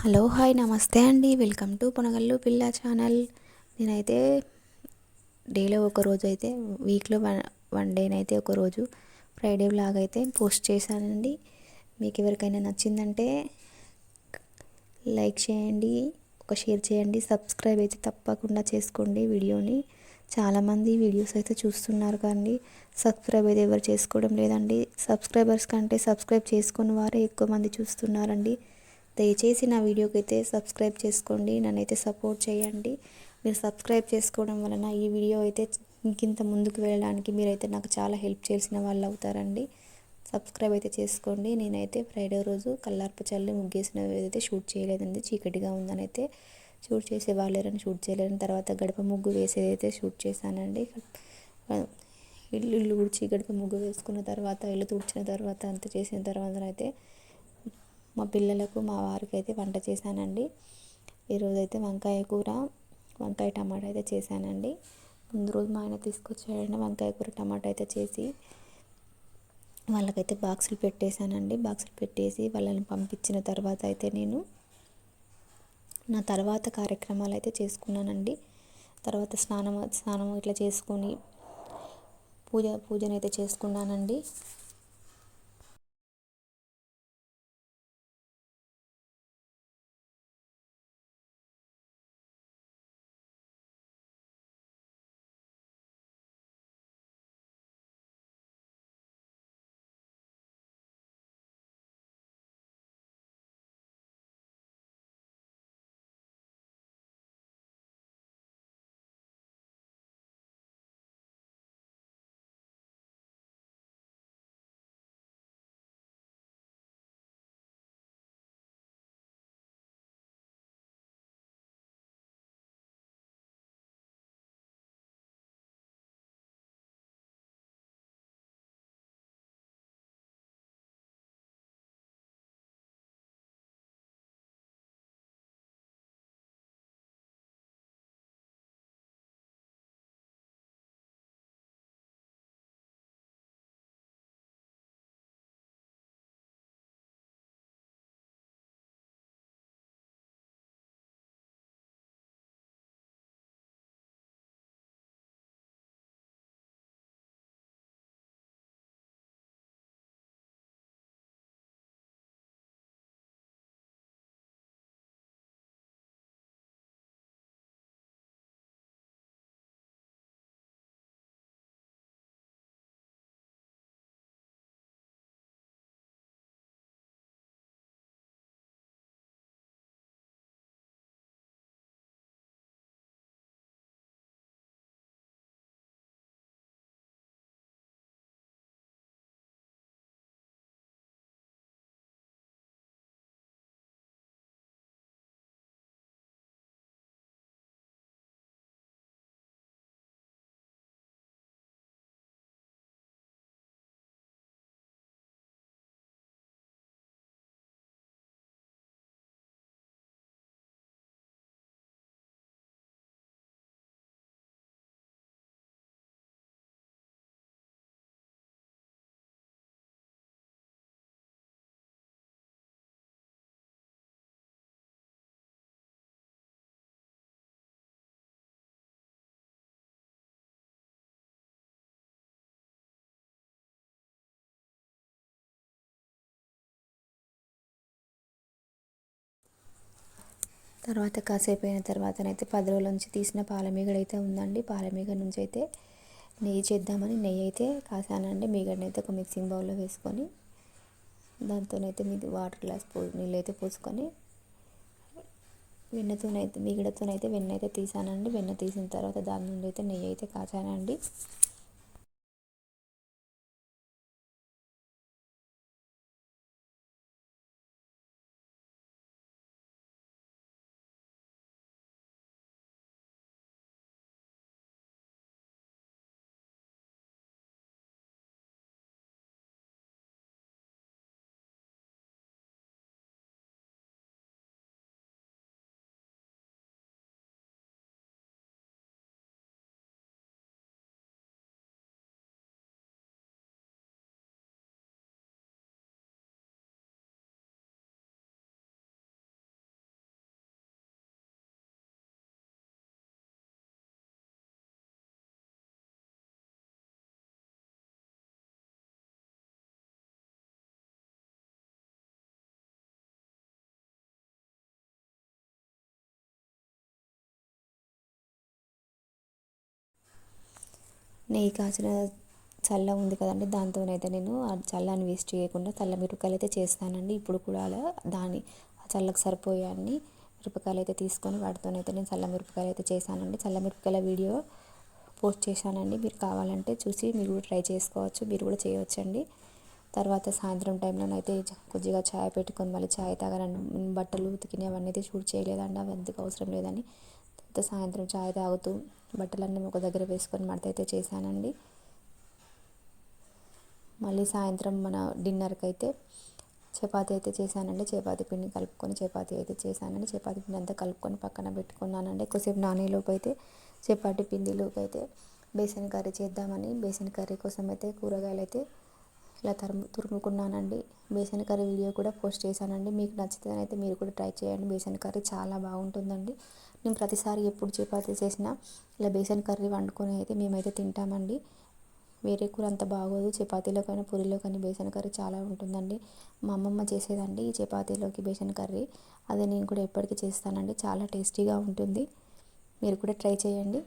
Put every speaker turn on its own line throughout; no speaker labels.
Hello hi నమస్తే అండి. Welcome to పొనగల్లు పిల్ల ఛానల్. నేనైతే డేలో ఒక రోజు అయితే వీక్లో వన్ వన్ డేనైతే ఒక రోజు ఫ్రైడే బ్లాగ్ అయితే పోస్ట్ చేశానండి. మీకు ఎవరికైనా నచ్చిందంటే లైక్ చేయండి ఒక షేర్ చేయండి సబ్స్క్రైబ్ అయితే తప్పకుండా చేసుకోండి వీడియోని. చాలామంది వీడియోస్ అయితే చూస్తున్నారు కానీ సబ్స్క్రైబ్ అయితే ఎవరు చేసుకోవడం లేదండి. సబ్స్క్రైబర్స్ కంటే సబ్స్క్రైబ్ చేసుకున్న వారే ఎక్కువ మంది చూస్తున్నారండి. దయచేసి నా వీడియోకి అయితే సబ్స్క్రైబ్ చేసుకోండి నన్నైతే సపోర్ట్ చేయండి. మీరు సబ్స్క్రైబ్ చేసుకోవడం వలన ఈ వీడియో అయితే ఇంకింత ముందుకు వెళ్ళడానికి మీరైతే నాకు చాలా హెల్ప్ చేసిన వాళ్ళు అవుతారండి. సబ్స్క్రైబ్ అయితే చేసుకోండి. నేనైతే ఫ్రైడే రోజు కల్లార్పు చల్లి ముగ్గేసిన అయితే షూట్ చేయలేదండి చీకటిగా ఉందని అయితే షూట్ చేసే వాళ్ళని షూట్ చేయలేదని తర్వాత గడప ముగ్గు వేసేది అయితే షూట్ చేశానండి. ఇల్లు ఇల్లు ఊడ్చి గడప ముగ్గు వేసుకున్న తర్వాత ఇల్లు తుడిచిన తర్వాత అంత చేసిన తర్వాత అయితే మా పిల్లలకు మా వారికి అయితే వంట చేశానండి. ఈరోజు అయితే వంకాయ కూర వంకాయ టమాటా అయితే చేశానండి. ముందు రోజు మా ఆయన తీసుకొచ్చాడండి వంకాయ కూర టమాటా అయితే చేసి వాళ్ళకైతే బాక్సులు పెట్టేశానండి. బాక్సులు పెట్టేసి వాళ్ళని పంపించిన తర్వాత అయితే నేను నా తర్వాత కార్యక్రమాలు అయితే చేసుకున్నానండి. తర్వాత స్నానం స్నానం ఇట్లా చేసుకొని పూజ పూజనైతే చేసుకున్నానండి. తర్వాత కాసేపు అయిన తర్వాతనైతే పది రోజుల నుంచి తీసిన పాలమీగడ అయితే ఉందండి. పాలమీగడ నుంచి అయితే నెయ్యి చేద్దామని నెయ్యి అయితే కాసానండి. మీగడనైతే ఒక మిక్సింగ్ బౌల్లో వేసుకొని దాంతోనైతే మీ వాటర్ గ్లాస్ పో నీళ్ళు అయితే పోసుకొని వెన్నతోనైతే మీగడతోనైతే వెన్న అయితే తీసానండి. వెన్న తీసిన తర్వాత దాని నుండి అయితే నెయ్యి అయితే కాచానండి నెయ్యి కాచిన చల్ల ఉంది కదండి దాంతోనైతే నేను ఆ చల్లని వేస్ట్ చేయకుండా చల్ల మిరపకాయలు అయితే చేస్తానండి. ఇప్పుడు కూడా అలా దాని ఆ చల్లకు సరిపోయే అన్ని మిరపకాయలు అయితే తీసుకొని వాటితోనైతే నేను చల్ల మిరపకాయలు అయితే చేశానండి. చల్ల మిరపకాయల వీడియో పోస్ట్ చేశానండి. మీరు కావాలంటే చూసి మీరు కూడా ట్రై చేసుకోవచ్చు మీరు కూడా చేయవచ్చండి. తర్వాత సాయంత్రం టైంలో అయితే కొద్దిగా ఛాయ్ పెట్టుకొని మళ్ళీ ఛాయ్ తాగాలని బట్టలు ఉతికినవి అవన్నీ అయితే షూట్ చేయలేదండి. అవి ఎందుకు అవసరం లేదని సాయంత్రం చాయ్ తాగుతూ బట్టలన్నీ ఒక దగ్గర వేసుకొని మడత అయితే చేశానండి. మళ్ళీ సాయంత్రం మన డిన్నర్కి అయితే చపాతి అయితే చేశానండి. చపాతి పిండి కలుపుకొని చపాతి అయితే చేశానండి. చపాతి పిండి అంతా కలుపుకొని పక్కన పెట్టుకున్నానండి. ఎక్కువసేపు నానేలోపు అయితే చపాతి పిండిలోకి అయితే బేసన్ కర్రీ చేద్దామని బేసన్ కర్రీ కోసం అయితే కూరగాయలు అయితే ఇలా తరుము తురుముకున్నానండి. బేసన్ కర్రీ వీడియో కూడా పోస్ట్ చేశానండి. మీకు నచ్చితేనైతే అయితే మీరు కూడా ట్రై చేయండి. బేసన్ కర్రీ చాలా బాగుంటుందండి. నేను ప్రతిసారి ఎప్పుడు చపాతీ చేసినా ఇలా బేసన్ కర్రీ వండుకొని అయితే మేమైతే తింటామండి. వేరే కూర అంత బాగోదు. చపాతీలోకైనా పూరీలోకైనా బేసన్ కర్రీ చాలా ఉంటుందండి. మా అమ్మమ్మ చేసేదండి ఈ చపాతీలోకి బేసన్ కర్రీ. అదే నేను కూడా ఎప్పటికీ చేస్తానండి. చాలా టేస్టీగా ఉంటుంది. మీరు కూడా ట్రై చేయండి.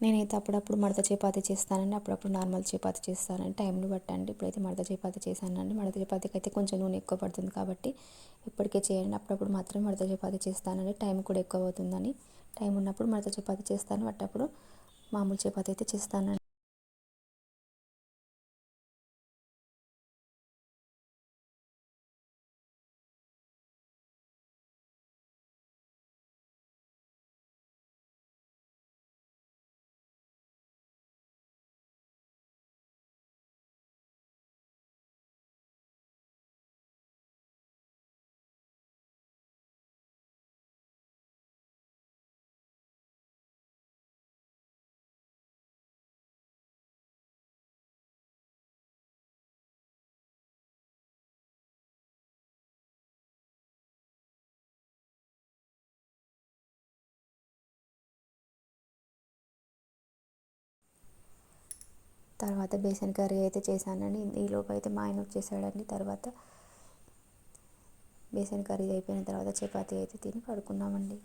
నేనైతే అప్పుడప్పుడు మడత చపాతి చేస్తానండి. అప్పుడప్పుడు నార్మల్ చపాతి చేస్తానండి. టైంని బట్టండి ఇప్పుడైతే మడత చపాతి చేశానండి. మడత చపాతీకి అయితే కొంచెం నూనె ఎక్కువ పడుతుంది కాబట్టి ఇప్పటికే చేయండి. అప్పుడప్పుడు మాత్రం మడత చపాతి చేస్తానండి. టైం కూడా ఎక్కువ అవుతుందని. టైం ఉన్నప్పుడు మడత చపాతి చేస్తాను. అట్టప్పుడు మామూలు చపాతీ అయితే చేస్తానండి. తర్వాత బేసన్ కర్రీ అయితే చేశానండి. ఈలోపు అయితే మా ఆయన వచ్చేసాడండి. తర్వాత బేసన్ కర్రీ అయిపోయిన తర్వాత చపాతీ అయితే తిని పడుకున్నామండి.